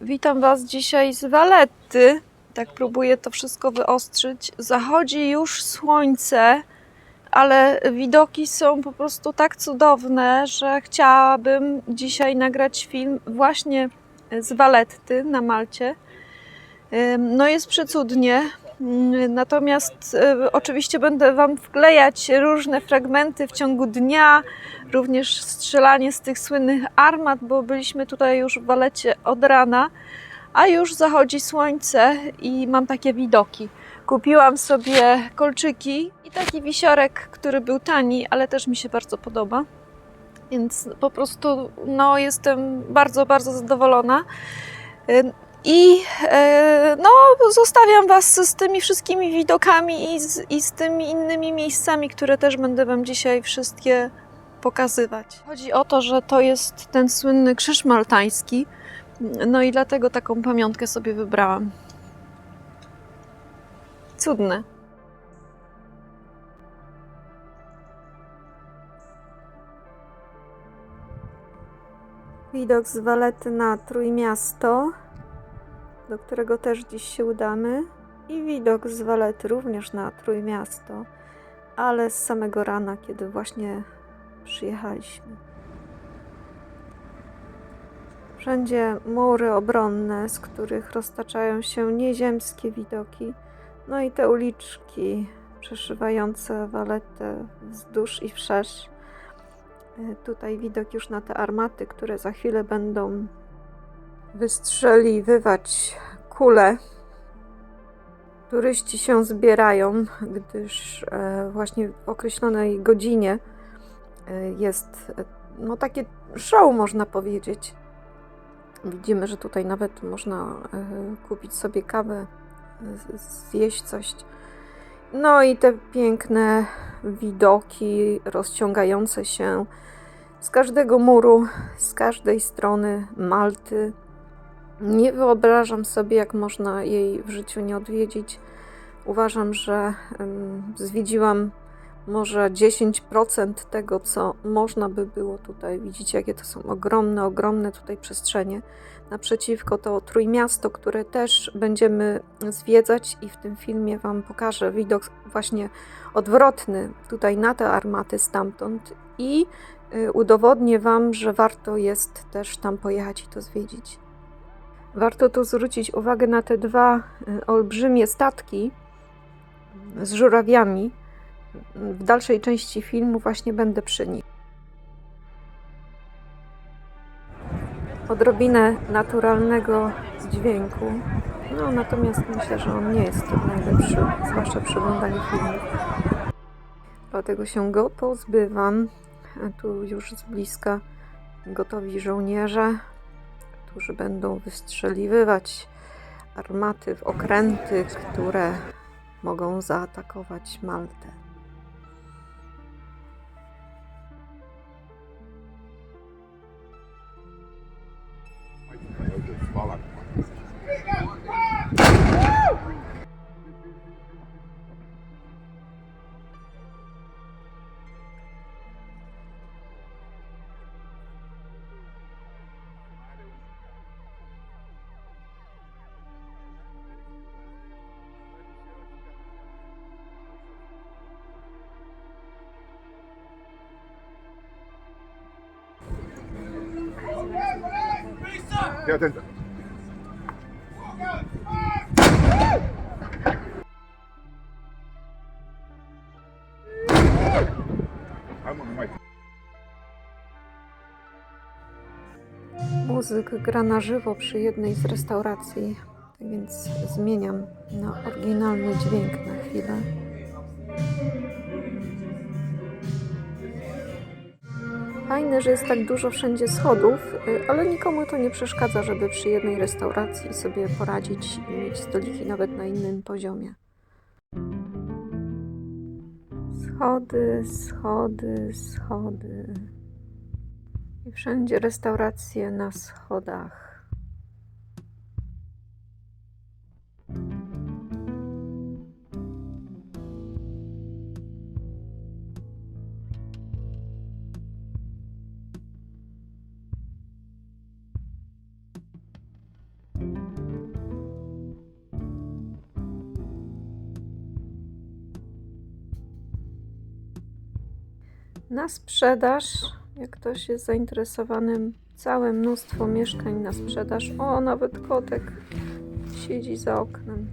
Witam Was dzisiaj z Waletty. Tak próbuję to wszystko wyostrzyć. Zachodzi już słońce, ale widoki są po prostu tak cudowne, że chciałabym dzisiaj nagrać film właśnie z Waletty na Malcie. No jest przecudnie. Natomiast y, oczywiście będę Wam wklejać różne fragmenty w ciągu dnia, również strzelanie z tych słynnych armat, bo byliśmy tutaj już w Walecie od rana, a już zachodzi słońce i mam takie widoki. Kupiłam sobie kolczyki i taki wisiorek, który był tani, ale też mi się bardzo podoba. Więc po prostu no, jestem bardzo, bardzo zadowolona. I e, no, zostawiam Was z tymi wszystkimi widokami i z, i z tymi innymi miejscami, które też będę Wam dzisiaj wszystkie pokazywać. Chodzi o to, że to jest ten słynny krzyż maltański, no i dlatego taką pamiątkę sobie wybrałam. Cudne. Widok z Walety na Trójmiasto, do którego też dziś się udamy. I widok z Walety również na Trójmiasto, ale z samego rana, kiedy właśnie przyjechaliśmy. Wszędzie mury obronne, z których roztaczają się nieziemskie widoki, no i te uliczki przeszywające waletę wzdłuż i wszerz. E, Tutaj widok już na te armaty, które za chwilę będą wystrzeliwywać kule. Turyści się zbierają, gdyż e, właśnie w określonej godzinie e, jest e, no takie show można powiedzieć. Widzimy, że tutaj nawet można kupić sobie kawę, zjeść coś. No i te piękne widoki rozciągające się z każdego muru, z każdej strony Malty. Nie wyobrażam sobie, jak można jej w życiu nie odwiedzić. Uważam, że zwiedziłam może 10% tego, co można by było tutaj. Widzicie, jakie to są ogromne, ogromne tutaj przestrzenie. Naprzeciwko to Trójmiasto, które też będziemy zwiedzać i w tym filmie Wam pokażę widok właśnie odwrotny tutaj na te armaty stamtąd i y, udowodnię Wam, że warto jest też tam pojechać i to zwiedzić. Warto tu zwrócić uwagę na te dwa y, olbrzymie statki z żurawiami. W dalszej części filmu właśnie będę przy nich. Odrobinę naturalnego dźwięku. No, natomiast myślę, że on nie jest najlepszy, zwłaszcza przy oglądaniu filmów. Dlatego się go pozbywam. Tu już z bliska gotowi żołnierze, którzy będą wystrzeliwywać armaty w okręty, które mogą zaatakować Maltę. Pay the mic. Muzyk gra na żywo przy jednej z restauracji, tak więc zmieniam na oryginalny dźwięk na chwilę. Fajne, że jest tak dużo wszędzie schodów, y, ale nikomu to nie przeszkadza, żeby przy jednej restauracji sobie poradzić i mieć stoliki nawet na innym poziomie. Schody, schody, schody. I wszędzie restauracje na schodach. Na sprzedaż, jak ktoś jest zainteresowany, całe mnóstwo mieszkań na sprzedaż. O, nawet kotek siedzi za oknem.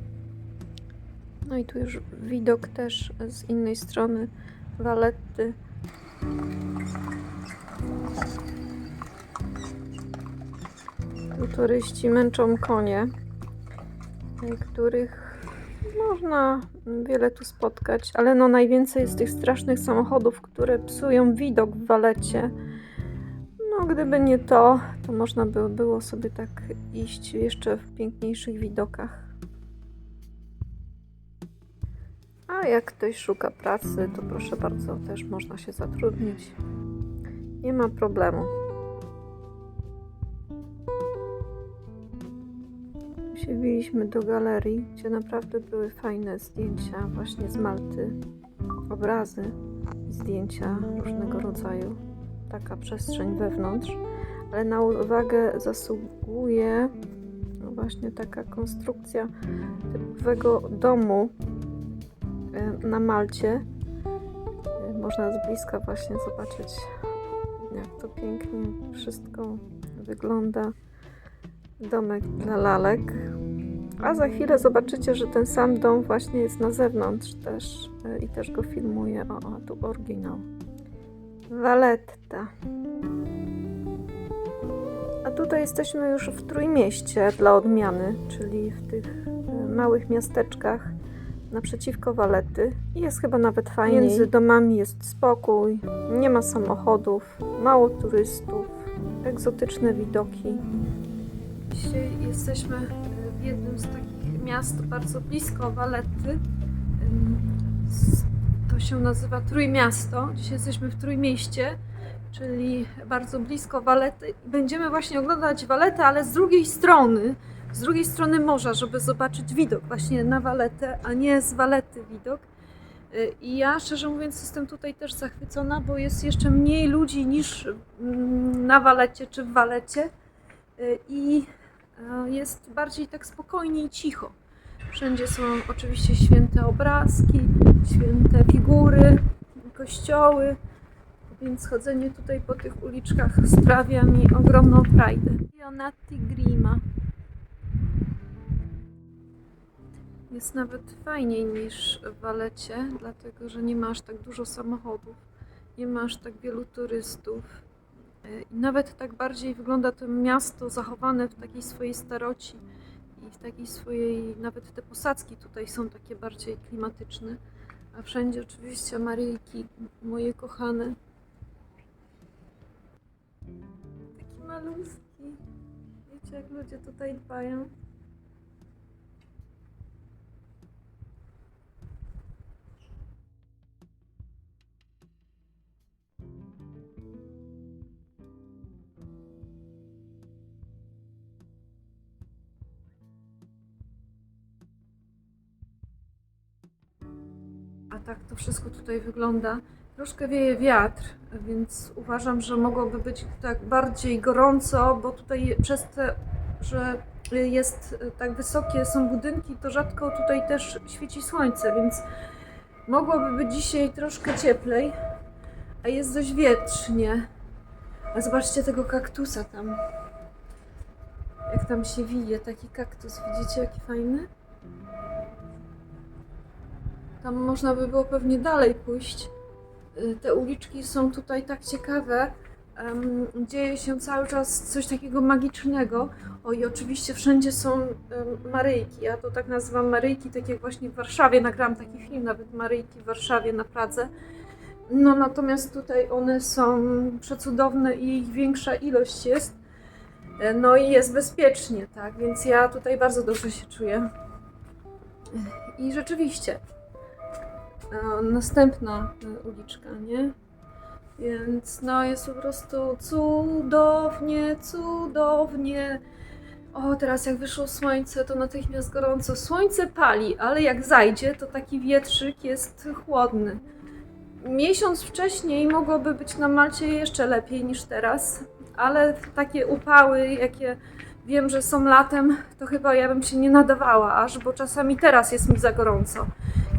No i tu już widok też z innej strony Waletty. Tu turyści męczą konie, których można wiele tu spotkać, ale no najwięcej jest tych strasznych samochodów, które psują widok w Walecie. No gdyby nie to, to można by było sobie tak iść jeszcze w piękniejszych widokach. A jak ktoś szuka pracy, to proszę bardzo, też można się zatrudnić. Nie ma problemu. Siewiliśmy do galerii, gdzie naprawdę były fajne zdjęcia właśnie z Malty, obrazy zdjęcia różnego rodzaju. Taka przestrzeń wewnątrz, ale na uwagę zasługuje właśnie taka konstrukcja typowego domu e, na Malcie. E, Można z bliska właśnie zobaczyć, jak to pięknie wszystko wygląda domek dla lalek. A za chwilę zobaczycie, że ten sam dom właśnie jest na zewnątrz też e, i też go filmuję. O, a tu oryginał. Valletta. A tutaj jesteśmy już w Trójmieście dla odmiany, czyli w tych e, małych miasteczkach naprzeciwko Walety. Jest chyba nawet fajnie. Między domami jest spokój, nie ma samochodów, mało turystów, egzotyczne widoki. Dzisiaj jesteśmy e, w jednym z takich miast bardzo blisko Waletty. To się nazywa Trójmiasto. Dzisiaj jesteśmy w Trójmieście, czyli bardzo blisko Walety. I Będziemy właśnie oglądać Waletę, ale z drugiej strony, z drugiej strony morza, żeby zobaczyć widok właśnie na Waletę, a nie z Walety widok. Y, I ja szczerze mówiąc jestem tutaj też zachwycona, bo jest jeszcze mniej ludzi niż na Walecie czy w Walecie. Y, I jest bardziej tak spokojnie i cicho. Wszędzie są oczywiście święte obrazki, święte figury, kościoły, więc chodzenie tutaj po tych uliczkach sprawia mi ogromną frajdę. Ionati Grima. Jest nawet fajniej niż w Walecie, dlatego że nie ma aż tak dużo samochodów, nie ma aż tak wielu turystów. I nawet tak bardziej wygląda to miasto zachowane w takiej swojej staroci i w takiej swojej, nawet te posadzki tutaj są takie bardziej klimatyczne, a wszędzie oczywiście Maryjki, moje kochane. Taki malutki. Wiecie jak ludzie tutaj dbają? Tak to wszystko tutaj wygląda. Troszkę wieje wiatr, więc uważam, że mogłoby być tak bardziej gorąco, bo tutaj przez te, że jest tak wysokie są budynki, to rzadko tutaj też świeci słońce, więc mogłoby być dzisiaj troszkę cieplej, a jest dość wietrznie. A zobaczcie tego kaktusa tam. Jak tam się wije taki kaktus, widzicie jaki fajny? Tam można by było pewnie dalej pójść. Y, Te uliczki są tutaj tak ciekawe. Dzieje się cały czas coś takiego magicznego. O i oczywiście wszędzie są Maryjki. Ja to tak nazywam Maryjki, tak jak właśnie w Warszawie. Nagrałam taki film, nawet Maryjki w Warszawie na Pradze. No natomiast tutaj one są przecudowne i ich większa ilość jest. E, No i jest bezpiecznie, tak? Więc ja tutaj bardzo dobrze się czuję. I rzeczywiście, e, następna e, uliczka, nie? Więc no jest po prostu cudownie, cudownie. O, teraz jak wyszło słońce, to natychmiast gorąco. Słońce pali, ale jak zajdzie, to taki wietrzyk jest chłodny. Miesiąc wcześniej mogłoby być na Malcie jeszcze lepiej niż teraz, ale takie upały, jakie wiem, że są latem, to chyba ja bym się nie nadawała aż, bo czasami teraz jest mi za gorąco.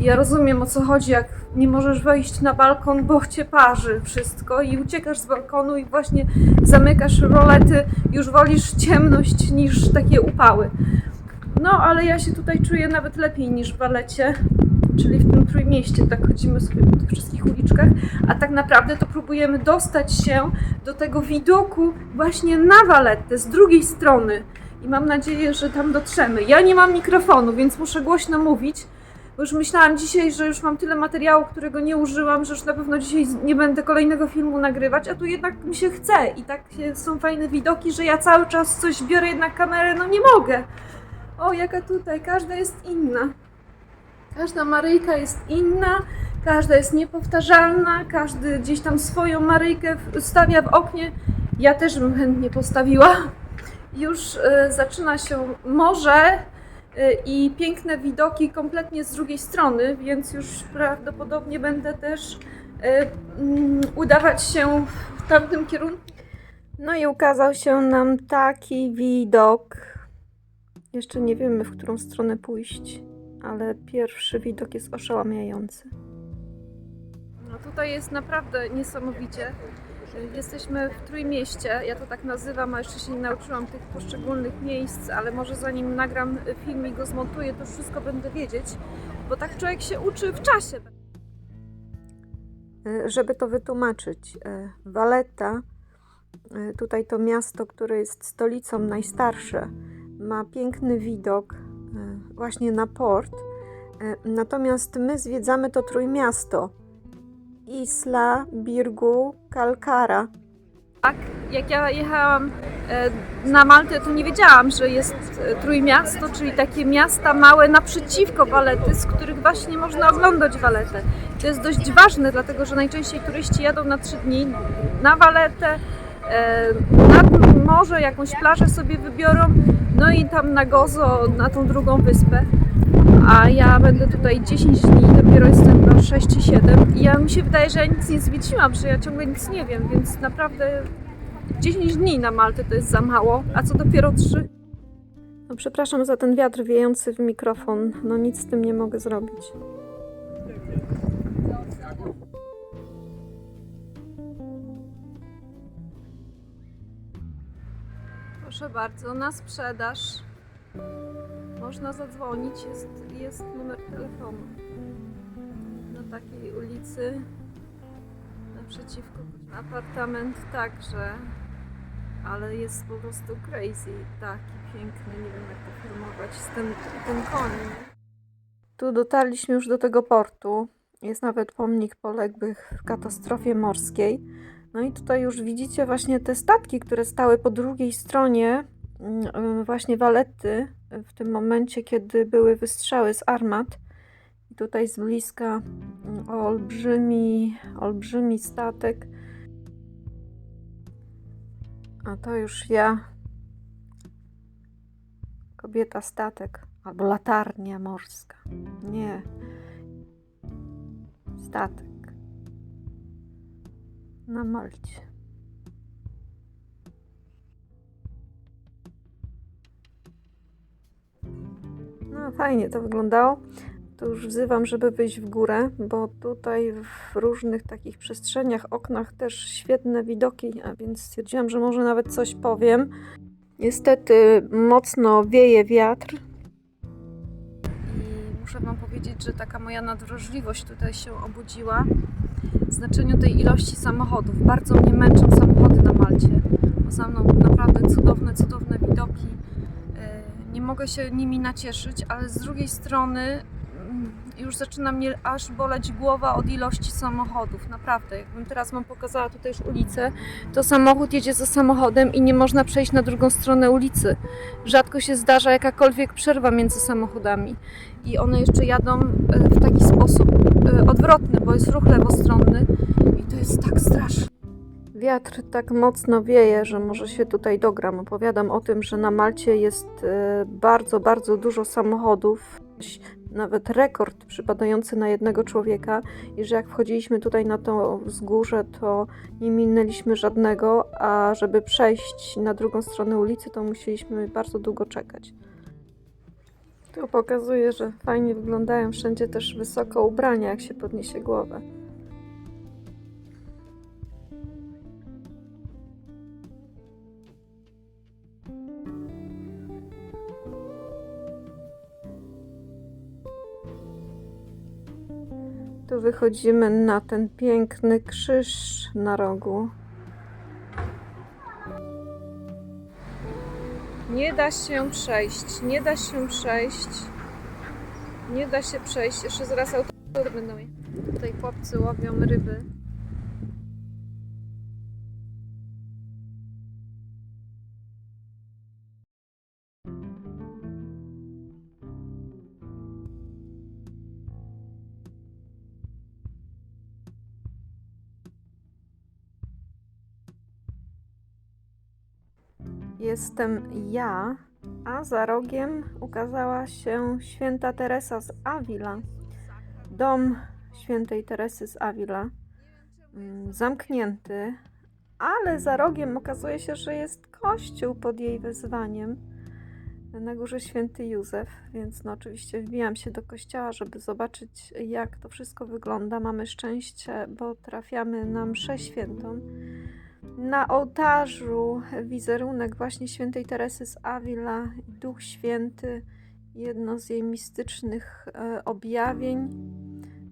Ja rozumiem o co chodzi, jak nie możesz wejść na balkon, bo cię parzy wszystko i uciekasz z balkonu i właśnie zamykasz rolety, już wolisz ciemność niż takie upały. No, ale ja się tutaj czuję nawet lepiej niż w Walecie, czyli w tym Trójmieście. Tak chodzimy sobie po tych wszystkich uliczkach, a tak naprawdę to próbujemy dostać się do tego widoku właśnie na Waletę, z drugiej strony. I mam nadzieję, że tam dotrzemy. Ja nie mam mikrofonu, więc muszę głośno mówić, bo już myślałam dzisiaj, że już mam tyle materiału, którego nie użyłam, że już na pewno dzisiaj nie będę kolejnego filmu nagrywać, a tu jednak mi się chce i tak są fajne widoki, że ja cały czas coś biorę jednak kamerę, no nie mogę. O, jaka tutaj, każda jest inna. Każda Maryjka jest inna, każda jest niepowtarzalna, każdy gdzieś tam swoją Maryjkę stawia w oknie. Ja też bym chętnie postawiła. Już e, zaczyna się morze e, i piękne widoki kompletnie z drugiej strony, więc już prawdopodobnie będę też e, mm, udawać się w tamtym kierunku. No i ukazał się nam taki widok. Jeszcze nie wiemy, w którą stronę pójść, ale pierwszy widok jest oszałamiający. No tutaj jest naprawdę niesamowicie. Jesteśmy w Trójmieście, ja to tak nazywam, a jeszcze się nie nauczyłam tych poszczególnych miejsc, ale może zanim nagram film i go zmontuję, to wszystko będę wiedzieć, bo tak człowiek się uczy w czasie. E, Żeby to wytłumaczyć, e, Valletta, e, tutaj to miasto, które jest stolicą najstarsze, ma piękny widok e, właśnie na port. E, Natomiast my zwiedzamy to trójmiasto. Isla, Birgu, Kalkara. Tak, jak ja jechałam e, na Maltę, to nie wiedziałam, że jest e, trójmiasto, czyli takie miasta małe naprzeciwko Walety, z których właśnie można oglądać Waletę. To jest dość ważne, dlatego że najczęściej turyści jadą na trzy dni na Waletę, e, nad morze, jakąś plażę sobie wybiorą, no i tam na Gozo, na tą drugą wyspę. A ja będę tutaj 10 dni, dopiero jestem chyba 6 czy 7 i ja mi się wydaje, że ja nic nie zwiedziłam, że ja ciągle nic nie wiem, więc naprawdę 10 dni na Maltę to jest za mało, a co dopiero 3. No przepraszam za ten wiatr wiejący w mikrofon, no nic z tym nie mogę zrobić. Proszę bardzo, na sprzedaż. Można zadzwonić, jest, jest numer telefonu. Na takiej ulicy naprzeciwko apartament także, ale jest po prostu crazy, taki piękny, nie wiem jak to filmować, z tym, koń. Tu dotarliśmy już do tego portu. Jest nawet pomnik poległych w katastrofie morskiej. No i tutaj już widzicie właśnie te statki, które stały po drugiej stronie właśnie Waletty w tym momencie, kiedy były wystrzały z armat. I tutaj z bliska mm, olbrzymi, olbrzymi statek. A to już ja, kobieta statek, albo latarnia morska. Nie, statek na Malcie. Fajnie to wyglądało. To już wzywam, żeby wyjść w górę, bo tutaj w różnych takich przestrzeniach, oknach też świetne widoki, a więc stwierdziłam, że może nawet coś powiem. Niestety mocno wieje wiatr. I muszę Wam powiedzieć, że taka moja nadwrażliwość tutaj się obudziła w znaczeniu tej ilości samochodów. Bardzo mnie męczą samochody na Malcie, bo za mną naprawdę cudowne, cudowne widoki. Nie mogę się nimi nacieszyć, ale z drugiej strony mm, już zaczyna mnie aż boleć głowa od ilości samochodów. Naprawdę, jakbym teraz Wam pokazała tutaj już ulicę, to samochód jedzie za samochodem i nie można przejść na drugą stronę ulicy. Rzadko się zdarza jakakolwiek przerwa między samochodami. I one jeszcze jadą e, w taki sposób e, odwrotny, bo jest ruch lewostronny i to jest tak straszne. Wiatr tak mocno wieje, że może się tutaj dogram. Opowiadam o tym, że na Malcie jest e, bardzo, bardzo dużo samochodów. nawet rekord przypadający na jednego człowieka i że jak wchodziliśmy tutaj na to wzgórze, to nie minęliśmy żadnego, a żeby przejść na drugą stronę ulicy, to musieliśmy bardzo długo czekać. Tu pokazuje, że fajnie wyglądają wszędzie też wysoko ubrania, jak się podniesie głowę. Tu wychodzimy na ten piękny krzyż na rogu. Nie da się przejść, nie da się przejść. Nie da się przejść. Jeszcze zaraz autory będą. Tutaj chłopcy łowią ryby. Jestem ja, a za rogiem ukazała się święta Teresa z Avila. Dom świętej Teresy z Avila. mm, Zamknięty, ale za rogiem okazuje się, że jest kościół pod jej wezwaniem. Na górze święty Józef, więc no oczywiście wbijam się do kościoła, żeby zobaczyć jak to wszystko wygląda. Mamy szczęście, bo trafiamy na mszę świętą. Na ołtarzu wizerunek właśnie świętej Teresy z Avila, Duch Święty, jedno z jej mistycznych e, objawień.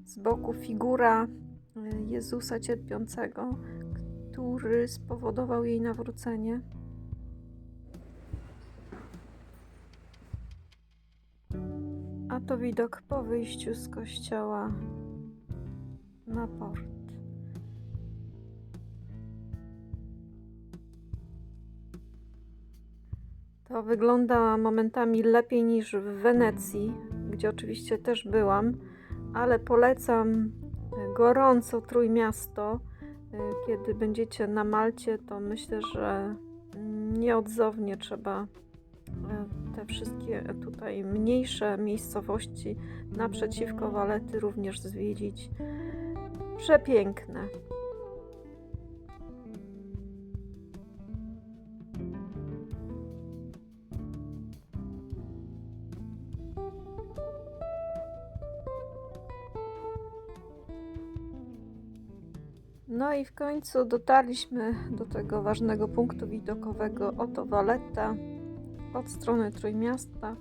Z boku figura e, Jezusa cierpiącego, który spowodował jej nawrócenie. A to widok po wyjściu z kościoła na port. To wygląda momentami lepiej niż w Wenecji, gdzie oczywiście też byłam, ale polecam gorąco Trójmiasto. Kiedy będziecie na Malcie, to myślę, że nieodzownie trzeba e, te wszystkie tutaj mniejsze miejscowości naprzeciwko Walety również zwiedzić. Przepiękne. I w końcu dotarliśmy do tego ważnego punktu widokowego. Oto Waletta od strony Trójmiasta,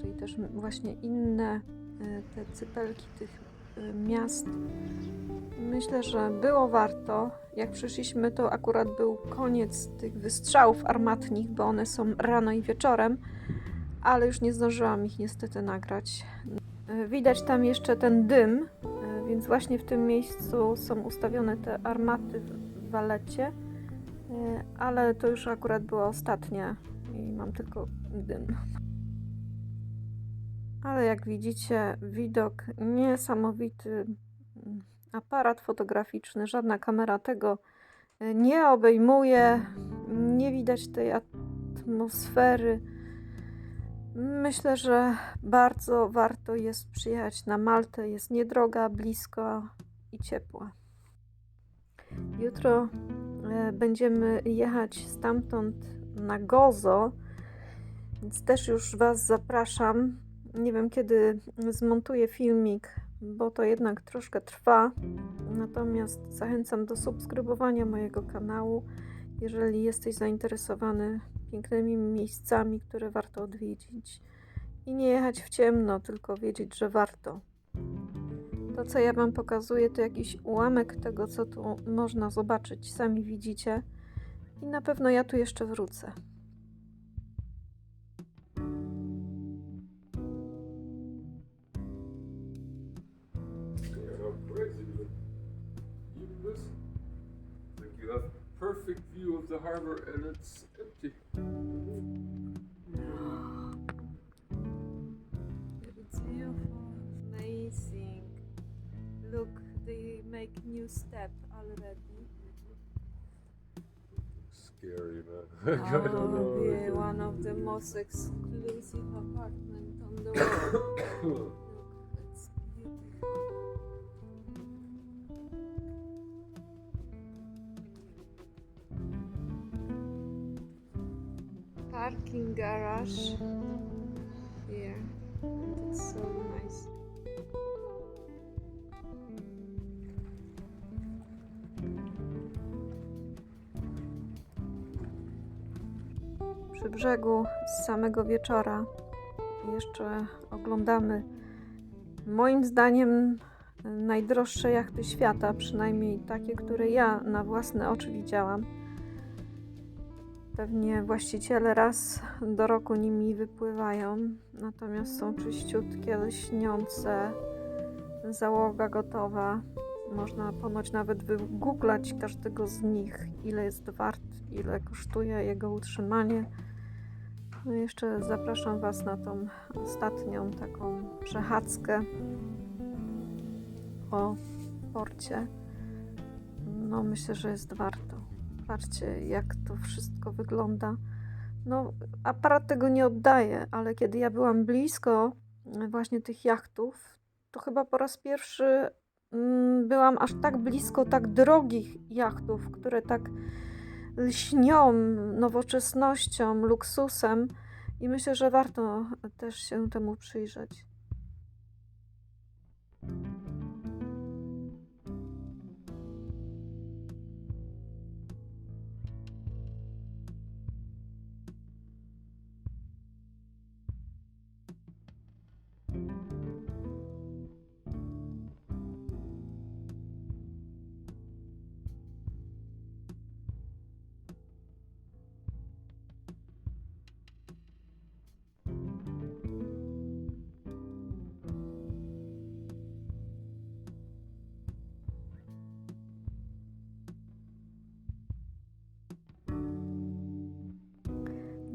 czyli też właśnie inne e, te cypelki tych e, miast. Myślę, że było warto. Jak przyszliśmy, to akurat był koniec tych wystrzałów armatnich, bo one są rano i wieczorem, ale już nie zdążyłam ich niestety nagrać. E, Widać tam jeszcze ten dym, więc właśnie w tym miejscu są ustawione te armaty w walecie, e, ale to już akurat była ostatnia i mam tylko dym. Ale jak widzicie, widok niesamowity. Aparat fotograficzny, żadna kamera tego e, nie obejmuje. Nie widać tej atmosfery. Myślę, że bardzo warto jest przyjechać na Maltę. Jest niedroga, blisko i ciepła. Jutro e, będziemy jechać stamtąd na Gozo, więc też już Was zapraszam. Nie wiem, kiedy zmontuję filmik, bo to jednak troszkę trwa. Natomiast zachęcam do subskrybowania mojego kanału, jeżeli jesteś zainteresowany pięknymi miejscami, które warto odwiedzić. I nie jechać w ciemno, tylko wiedzieć, że warto. To, co ja Wam pokazuję, to jakiś ułamek tego, co tu można zobaczyć. Sami widzicie. I na pewno ja tu jeszcze wrócę. Perfect view of the harbor and it's empty. It's beautiful, amazing. Look, they make new step already. Scary, man. I don't know. Oh, yeah, one of the most exclusive apartment on the world. Parking garage. And it's so nice. Przy brzegu z samego wieczora jeszcze oglądamy moim zdaniem najdroższe jachty świata, przynajmniej takie, które ja na własne oczy widziałam. Pewnie właściciele raz do roku nimi wypływają, natomiast są czyściutkie, lśniące, załoga gotowa. Można ponoć nawet wygooglać każdego z nich, ile jest wart, ile kosztuje jego utrzymanie. No jeszcze zapraszam Was na tą ostatnią taką przechadzkę po porcie. No myślę, że jest warto. Patrzcie, jak to wszystko wygląda. No, aparat tego nie oddaje, ale kiedy ja byłam blisko właśnie tych jachtów, to chyba po raz pierwszy mm, byłam aż tak blisko tak drogich jachtów, które tak lśnią nowoczesnością, luksusem i myślę, że warto też się temu przyjrzeć.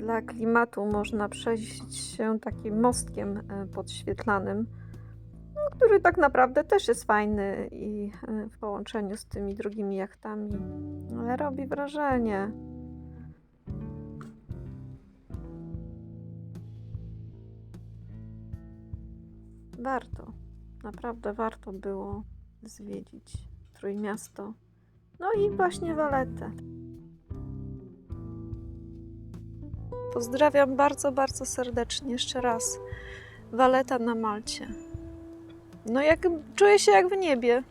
Dla klimatu można przejść się takim mostkiem e, podświetlanym, który tak naprawdę też jest fajny i e, w połączeniu z tymi drugimi jachtami, ale robi wrażenie. Warto, naprawdę warto było zwiedzić Trójmiasto. No i właśnie Waletę. Pozdrawiam bardzo, bardzo serdecznie jeszcze raz. Waleta na Malcie. No jak czuję się jak w niebie.